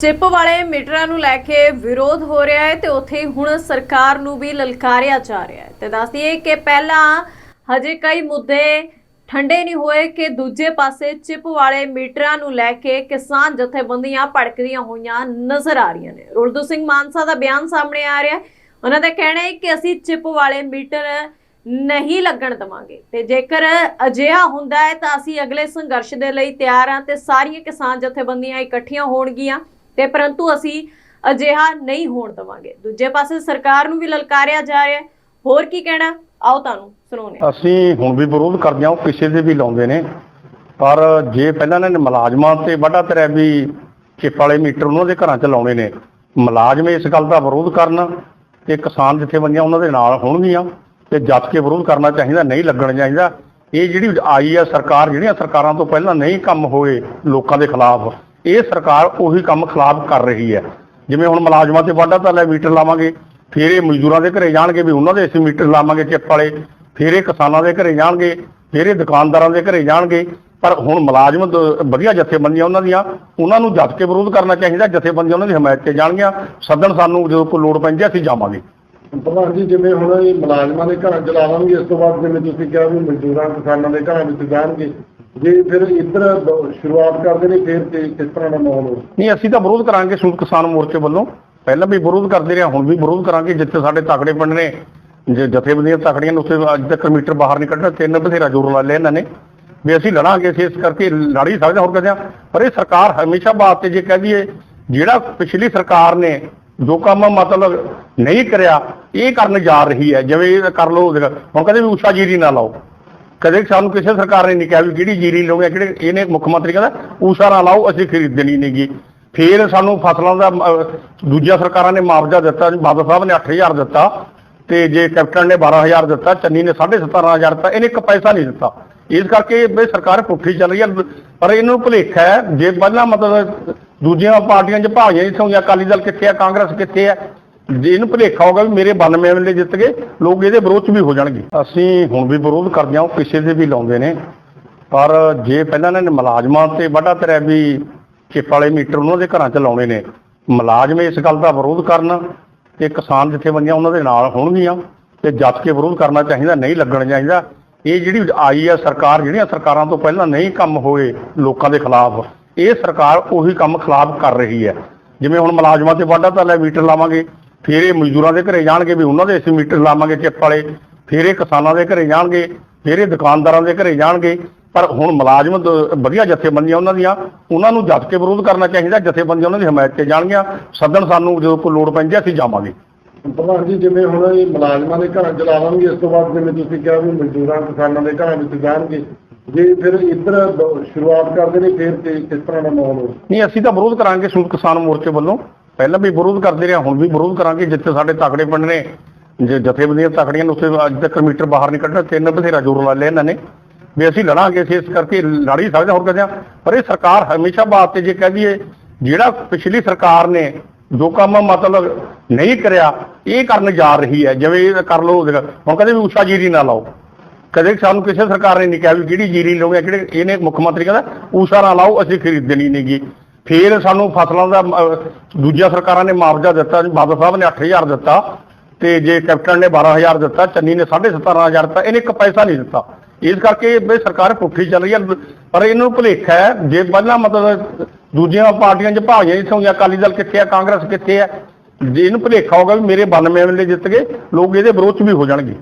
Chip ਵਾਲੇ ਮੀਟਰਾਂ ਨੂੰ ਲੈ ਕੇ ਵਿਰੋਧ ਹੋ ਰਿਹਾ ਹੈ ਤੇ ਉੱਥੇ ਹੁਣ ਸਰਕਾਰ ਨੂੰ ਵੀ ਲਲਕਾਰਿਆ ਜਾ ਰਿਹਾ ਹੈ। ਤੇ ਦੱਸ ਦਈਏ ਕਿ ਪਹਿਲਾਂ ਹਜੇ ਕਈ ਮੁੱਦੇ ਠੰਡੇ ਨਹੀਂ ਹੋਏ ਕਿ ਦੂਜੇ ਪਾਸੇ ਚਿੱਪ ਵਾਲੇ ਮੀਟਰਾਂ ਨੂੰ ਲੈ ਕੇ ਕਿਸਾਨ ਜਥੇਬੰਦੀਆਂ ਭੜਕਦੀਆਂ ਹੋਈਆਂ ਨਜ਼ਰ ਆ ਰਹੀਆਂ ਨੇ। ਰੁਲਦੂ ਸਿੰਘ ਮਾਨਸਾ ਦਾ ਬਿਆਨ ਸਾਹਮਣੇ ਆ ਰਿਹਾ ਹੈ। ਉਹਨਾਂ ਦਾ ਕਹਿਣਾ ਹੈ ਕਿ ਅਸੀਂ ਚਿੱਪ ਵਾਲੇ ਮੀਟਰ ਨਹੀਂ ਲੱਗਣ ਦਵਾਂਗੇ। ਤੇ ਜੇਕਰ ਅਜਿਹਾ ਹੁੰਦਾ ਹੈ ਤਾਂ ਅਸੀਂ ਅਗਲੇ ਸੰਘਰਸ਼ ਦੇ ਲਈ ਤਿਆਰ ਹਾਂ ਤੇ ਸਾਰੀਆਂ ਕਿਸਾਨ ਜਥੇਬੰਦੀਆਂ ਇਕੱਠੀਆਂ ਹੋਣਗੀਆਂ। ਤੇ ਪਰੰਤੂ ਅਸੀਂ ਅਜਿਹਾ ਨਹੀਂ ਹੋਣ ਦਵਾਂਗੇ। ਦੂਜੇ ਪਾਸੇ ਸਰਕਾਰ ਨੂੰ ਵੀ ਲਲਕਾਰਿਆ ਜਾ ਰਿਹਾ ਹੋਰ ਕੀ ਕਹਿਣਾ? ਆਓ ਤੁਹਾਨੂੰ ਸੁਣਾਉਂਦੇ ਅਸੀਂ ਹੁਣ ਵੀ ਵਿਰੋਧ ਕਰਦੇ ਹਾਂ, ਉਹ ਕਿਸੇ ਦੇ ਵੀ ਲਾਉਂਦੇ ਨੇ। ਪਰ ਜੇ ਪਹਿਲਾਂ ਇਹਨਾਂ ਨੇ ਮੁਲਾਜ਼ਮਾਂ ਤੇ ਵੱਡਾ ਤਰਿਆ ਵੀ ਚਿੱਪ ਵਾਲੇ ਮੀਟਰ ਉਹਨਾਂ ਦੇ ਘਰਾਂ 'ਚ ਲਾਉਣੇ ਨੇ, ਮੁਲਾਜ਼ਮ ਇਸ ਗੱਲ ਦਾ ਵਿਰੋਧ ਕਰਨ ਤੇ ਕਿਸਾਨ ਜਥੇਬੰਦੀਆਂ ਉਹਨਾਂ ਦੇ ਨਾਲ ਹੋਣਗੀਆਂ ਤੇ ਜੱਜ ਕੇ ਵਿਰੋਧ ਕਰਨਾ ਚਾਹੀਦਾ, ਨਹੀਂ ਲੱਗਣਾ ਚਾਹੀਦਾ। ਇਹ ਜਿਹੜੀ ਆਈ ਆ ਸਰਕਾਰ, ਜਿਹੜੀਆਂ ਸਰਕਾਰਾਂ ਤੋਂ ਪਹਿਲਾਂ ਨਹੀਂ ਕੰਮ ਹੋਏ ਲੋਕਾਂ ਦੇ ਖਿਲਾਫ ਇਹ ਸਰਕਾਰ ਉਹੀ ਕੰਮ ਖਿਲਾਫ ਕਰ ਰਹੀ ਹੈ। ਜਿਵੇਂ ਹੁਣ ਮੁਲਾਜ਼ਮਾਂ ਤੇ ਵਾਧਾ ਤਾਂ ਲੈ ਮੀਟਰ ਲਾਵਾਂਗੇ, ਫਿਰ ਇਹ ਮਜ਼ਦੂਰਾਂ ਦੇ ਘਰੇ ਜਾਣਗੇ ਵੀ ਉਹਨਾਂ ਦੇ ਅਸੀਂ ਮੀਟਰ ਲਾਵਾਂਗੇ ਚਿੱਪ ਵਾਲੇ, ਫਿਰ ਇਹ ਕਿਸਾਨਾਂ ਦੇ ਘਰੇ ਜਾਣਗੇ, ਫਿਰ ਇਹ ਦੁਕਾਨਦਾਰਾਂ ਦੇ ਘਰੇ ਜਾਣਗੇ। ਪਰ ਹੁਣ ਮੁਲਾਜ਼ਮ ਵਧੀਆ ਜਥੇਬੰਦੀਆਂ ਉਹਨਾਂ ਦੀਆਂ, ਉਹਨਾਂ ਨੂੰ ਜੱਜ ਕੇ ਵਿਰੋਧ ਕਰਨਾ ਚਾਹੀਦਾ, ਜਥੇਬੰਦੀਆਂ ਉਹਨਾਂ ਦੀ ਹਮਾਇਤ 'ਤੇ ਜਾਣਗੀਆਂ, ਸੱਦਣ ਸਾਨੂੰ ਜਦੋਂ ਕੋਈ ਲੋੜ ਪੈਂਦੀ ਹੈ ਅਸੀਂ ਜਾਵਾਂਗੇ। ਪ੍ਰਧਾਨ ਜੀ, ਜਿਵੇਂ ਹੁਣ ਇਹ ਮੁਲਾਜ਼ਮਾਂ ਦੇ ਘਰਾਂ ਚ ਇਸ ਤੋਂ ਬਾਅਦ ਜਿਵੇਂ ਤੁਸੀਂ ਕਿਹਾ ਵੀ ਮਜ਼ਦੂਰਾਂ ਕਿਸਾਨਾਂ ਦੇ ਘਰਾਂ ਵਿੱਚ ਜਾਣਗੇ ਜੇ ਫਿਰ ਇੱਧਰ ਦ- ਸ਼ੁਰੂਆਤ ਕਰਦੇ ਨੇ ਫਿਰ ਤੇ ਕਿਸ ਤਰ੍ਹਾਂ ਦਾ ਮਾਹੌਲ ਹੋ ਨਹੀਂ ਅਸੀਂ ਤਾਂ ਵਿਰੋਧ ਕਰਾਂਗੇ ਸੰਯੁਕਤ ਕਿਸਾਨ ਮੋਰਚੇ ਵੱਲੋਂ। ਪਹਿਲਾਂ ਵੀ ਵਿਰੋਧ ਕਰਦੇ ਰਹੇ ਹੁਣ ਵੀ ਵਿਰੋਧ ਕਰਾਂਗੇ। ਜਿੱਥੇ ਸਾਡੇ ਤਕੜੇ ਪਿੰਡ ਨੇ ਜੇ ਜਥੇਬੰਦੀਆਂ ਤਕੜੀਆਂ ਨੇ ਉੱਥੇ ਅੱਜ ਤੱਕ ਮੀਟਰ ਬਾਹਰ ਨਹੀਂ ਕੱਢਣਾ ਤਿੰਨ ਬਥੇਰਾ ਜ਼ੋਰ ਲਾ ਲਿਆ ਇਹਨਾਂ ਨੇ। ਵੀ ਅਸੀਂ ਲੜਾਂਗੇ ਅਸੀਂ ਇਸ ਕਰਕੇ ਲੜ ਹੀ ਸਕਦੇ ਹਾਂ, ਹੋਰ ਕਹਦੇ ਪਰ ਇਹ ਸਰਕਾਰ ਹਮੇਸ਼ਾ ਬਾਤ ਤੇ ਜੇ ਕਹਿ ਦਈਏ ਜਿਹੜਾ ਪਿਛਲੀ ਸਰਕਾਰ ਨੇ ਜੋ ਕੰਮ ਮਤਲਬ ਨਹੀਂ ਕਰਿਆ ਇਹ ਕਰਨ ਜਾ ਰਹੀ ਹੈ। ਜਿਵੇਂ ਇਹ ਕਰ ਲੋ ਹੁਣ ਕਹਿੰਦੇ ਵੀ ਉਸ਼ਾ ਜੀਰੀ ਨਾ ਲਾਓ। ਕਦੇ ਸਾਨੂੰ ਕਿਸੇ ਸਰਕਾਰ ਨੇ ਨਹੀਂ ਕਿਹਾ ਵੀ ਕਿਹੜੀ ਜੀਰੀ ਲਾਉਣੀ ਕਿਹੜੇ ਇਹਨੇ ਮੁੱਖ ਮੰਤਰੀ ਕਹਿੰਦਾ ਊਸ਼ਾ ਨਾ ਲਾਓ, ਅਸੀਂ ਖਰੀਦਣੀ ਨਹੀਂਗੀ ਫਿਰ ਸਾਨੂੰ ਫਸਲਾਂ ਦਾ ਦੂਜੀਆਂ ਸਰਕਾਰਾਂ ਨੇ ਮੁਆਵਜ਼ਾ ਦਿੱਤਾ, ਬਾਦਲ ਸਾਹਿਬ ਨੇ 8000 ਦਿੱਤਾ, ਤੇ ਜੇ ਕੈਪਟਨ ਨੇ 12000 ਦਿੱਤਾ, ਚੰਨੀ ਨੇ 17500 ਦਿੱਤਾ, ਇਹਨੇ ਇੱਕ ਪੈਸਾ ਨਹੀਂ ਦਿੱਤਾ। ਇਸ ਕਰਕੇ ਵੀ ਸਰਕਾਰ ਪੁੱਠੀ ਚੱਲ ਰਹੀ ਹੈ ਪਰ ਇਹਨੂੰ ਭੁਲੇਖਾ ਹੈ, ਜੇ ਪਹਿਲਾਂ ਮਤਲਬ ਦੂਜੀਆਂ ਪਾਰਟੀਆਂ 'ਚ ਭਾਈਆਂ ਜਿੱਥੋਂ ਹੁੰਦੀਆਂ ਅਕਾਲੀ ਦਲ ਕਿੱਥੇ ਆ, ਕਾਂਗਰਸ ਕਿੱਥੇ ਆ ਜੇ ਇਹਨੂੰ ਭੁਲੇਖਾ ਹੋਗਾ ਵੀ ਮੇਰੇ 92 ਐਮਐਲਏ ਜਿੱਤ ਗਏ, ਲੋਕ ਇਹਦੇ ਵਿਰੋਧ 'ਚ ਵੀ ਹੋ ਜਾਣਗੇ। ਅਸੀਂ ਹੁਣ ਵੀ ਵਿਰੋਧ ਕਰਦੇ ਹਾਂ, ਉਹ ਕਿਸੇ ਦੇ ਵੀ ਲਾਉਂਦੇ ਨੇ। ਪਰ ਜੇ ਪਹਿਲਾਂ ਇਹਨਾਂ ਨੇ ਮੁਲਾਜ਼ਮਾਂ ਤੇ ਵੱਡਾ ਤਰਿਆ ਵੀ ਚਿੱਪ ਵਾਲੇ ਮੀਟਰ ਉਹਨਾਂ ਦੇ ਘਰਾਂ 'ਚ ਲਾਉਣੇ ਨੇ, ਮੁਲਾਜ਼ਮ ਇਸ ਗੱਲ ਦਾ ਵਿਰੋਧ ਕਰਨ ਤੇ ਕਿਸਾਨ ਜਥੇਬੰਦੀਆਂ ਉਹਨਾਂ ਦੇ ਨਾਲ ਹੋਣਗੀਆਂ ਤੇ ਜੱਜ ਕੇ ਵਿਰੋਧ ਕਰਨਾ ਚਾਹੀਦਾ, ਨਹੀਂ ਲੱਗਣ ਚਾਹੀਦਾ, ਇਹ ਜਿਹੜੀ ਆਈ ਆ ਸਰਕਾਰ, ਜਿਹੜੀਆਂ ਸਰਕਾਰਾਂ ਤੋਂ ਪਹਿਲਾਂ ਨਹੀਂ ਕੰਮ ਹੋਏ ਲੋਕਾਂ ਦੇ ਖਿਲਾਫ, ਇਹ ਸਰਕਾਰ ਉਹੀ ਕੰਮ ਖਿਲਾਫ ਕਰ ਰਹੀ ਹੈ। ਜਿਵੇਂ ਹੁਣ ਮੁਲਾਜ਼ਮਾਂ ਤੇ ਵਾਢਾ ਤਾਂ ਲੈ ਮੀਟਰ ਲਾਵਾਂਗੇ ਫਿਰ ਇਹ ਮਜ਼ਦੂਰਾਂ ਦੇ ਘਰੇ ਜਾਣਗੇ ਵੀ ਉਹਨਾਂ ਦੇ ਅਸੀਂ ਮੀਟਰ ਲਾਵਾਂਗੇ ਚਿੱਪ ਵਾਲੇ ਫਿਰ ਇਹ ਕਿਸਾਨਾਂ ਦੇ ਘਰੇ ਜਾਣਗੇ ਫਿਰ ਇਹ ਦੁਕਾਨਦਾਰਾਂ ਦੇ ਘਰੇ ਜਾਣਗੇ। ਪਰ ਹੁਣ ਮੁਲਾਜ਼ਮ ਵਧੀਆ ਜਥੇਬੰਦੀਆਂ ਉਹਨਾਂ ਦੀਆਂ ਉਹਨਾਂ ਨੂੰ ਜੱਜ ਕੇ ਵਿਰੋਧ ਕਰਨਾ ਚਾਹੀਦਾ ਜਥੇਬੰਦੀਆਂ ਉਹਨਾਂ ਦੀ ਹਮਾਇਤ 'ਤੇ ਜਾਣਗੀਆਂ ਸੱਦਣ ਸਾਨੂੰ ਜਦੋਂ ਕੋਈ ਲੋੜ ਪੈਂਦੀ ਅਸੀਂ ਜਾਵਾਂਗੇ। ਪ੍ਰਧਾਨ ਜੀ ਜਿਵੇਂ ਹੁਣ ਇਹ ਮੁਲਾਜ਼ਮਾਂ ਦੇ ਘਰਾਂ ਚ ਲਾਵਾਂਗੇ ਇਸ ਤੋਂ ਬਾਅਦ ਜਿਵੇਂ ਤੁਸੀਂ ਕਿਹਾ ਵੀ ਮਜ਼ਦੂਰਾਂ ਕਿਸਾਨਾਂ ਦੇ ਘਰਾਂ ਵਿੱਚ ਜਾਣਗੇ ਜੇ ਫਿਰ ਇੱਧਰ ਸ਼ੁਰੂਆਤ ਕਰਦੇ ਨੇ ਫਿਰ ਤੇ ਕਿਸ ਤਰ੍ਹਾਂ ਦਾ ਮਾਹੌਲ ਨਹੀਂ ਅਸੀਂ ਤਾਂ ਵਿਰੋਧ ਕਰਾਂਗੇ ਸੰਯੁਕਤ ਕਿਸਾਨ ਮੋਰਚੇ ਵੱਲੋਂ। ਪਹਿਲਾਂ ਵੀ ਵਿਰੋਧ ਕਰਦੇ ਰਹੇ ਹੁਣ ਵੀ ਵਿਰੋਧ ਕਰਾਂਗੇ ਜਿੱਥੇ ਸਾਡੇ ਤਕੜੇ ਪਿੰਡ ਨੇ ਜੇ ਜਥੇਬੰਦੀਆਂ ਤਕੜੀਆਂ ਨੇ ਉੱਥੇ ਅੱਜ ਤੱਕ ਮੀਟਰ ਬਾਹਰ ਨਹੀਂ ਕੱਢਣਾ ਤਿੰਨ ਬਥੇਰਾ ਜ਼ੋਰ ਲਾ ਲਿਆ ਇਹਨਾਂ ਨੇ। ਵੀ ਅਸੀਂ ਲੜਾਂਗੇ ਅਸੀਂ ਇਸ ਕਰਕੇ ਲੜ ਹੀ ਸਕਦੇ ਹਾਂ, ਹੋਰ ਕਹਦੇ ਆ ਪਰ ਇਹ ਸਰਕਾਰ ਹਮੇਸ਼ਾ ਬਾਤ ਤੇ ਜੇ ਕਹਿ ਦਈਏ ਜਿਹੜਾ ਪਿਛਲੀ ਸਰਕਾਰ ਨੇ ਜੋ ਕੰਮ ਮਤਲਬ ਨਹੀਂ ਕਰਿਆ ਇਹ ਕਰਨ ਜਾ ਰਹੀ ਹੈ। ਜਿਵੇਂ ਇਹ ਕਰ ਲਓ ਹੁਣ ਕਹਿੰਦੇ ਵੀ ਉਸ਼ਾ ਜੀਰੀ ਨਾ ਲਾਓ। ਕਦੇ ਸਾਨੂੰ ਕਿਸੇ ਸਰਕਾਰ ਨੇ ਨਹੀਂ ਕਿਹਾ ਵੀ ਕਿਹੜੀ ਜੀਰੀ ਲਾਉਣੀ ਕਿਹੜੇ ਇਹਨੇ ਮੁੱਖ ਮੰਤਰੀ ਕਹਿੰਦਾ ਊਸ਼ਾ ਨਾ ਲਾਓ ਅਸੀਂ ਖਰੀਦਣੀ ਨਹੀਂਗੀ ਫਿਰ ਸਾਨੂੰ ਫਸਲਾਂ ਦਾ ਅਹ, ਦੂਜੀਆਂ ਸਰਕਾਰਾਂ ਨੇ ਮੁਆਵਜ਼ਾ ਦਿੱਤਾ ਬਾਦਲ ਸਾਹਿਬ ਨੇ 8000 ਦਿੱਤਾ ਤੇ ਜੇ ਕੈਪਟਨ ਨੇ 12000 ਦਿੱਤਾ ਚੰਨੀ ਨੇ 17500 ਦਿੱਤਾ ਇਹਨੇ ਇੱਕ ਪੈਸਾ ਨਹੀਂ ਦਿੱਤਾ। ਇਸ ਕਰਕੇ ਵੀ ਸਰਕਾਰ ਪੁੱਠੀ ਚੱਲ ਰਹੀ ਹੈ। ਪਰ ਇਹਨੂੰ ਭੁਲੇਖਾ ਹੈ ਜੇ ਪਹਿਲਾਂ ਮਤਲਬ ਦੂਜੀਆਂ ਪਾਰਟੀਆਂ 'ਚ ਭਾਈਆਂ ਜਿੱਥੋਂ ਹੁੰਦੀਆਂ ਅਕਾਲੀ ਦਲ ਕਿੱਥੇ ਆ ਕਾਂਗਰਸ ਕਿੱਥੇ ਆ ਜੇ ਇਹਨੂੰ ਭੁਲੇਖਾ ਹੋਗਾ ਵੀ ਮੇਰੇ 92 ਐਮਐਲਏ ਜਿੱਤ ਗਏ ਲੋਕ ਇਹਦੇ ਵਿਰੋਧ 'ਚ ਵੀ ਹੋ ਜਾਣਗੇ।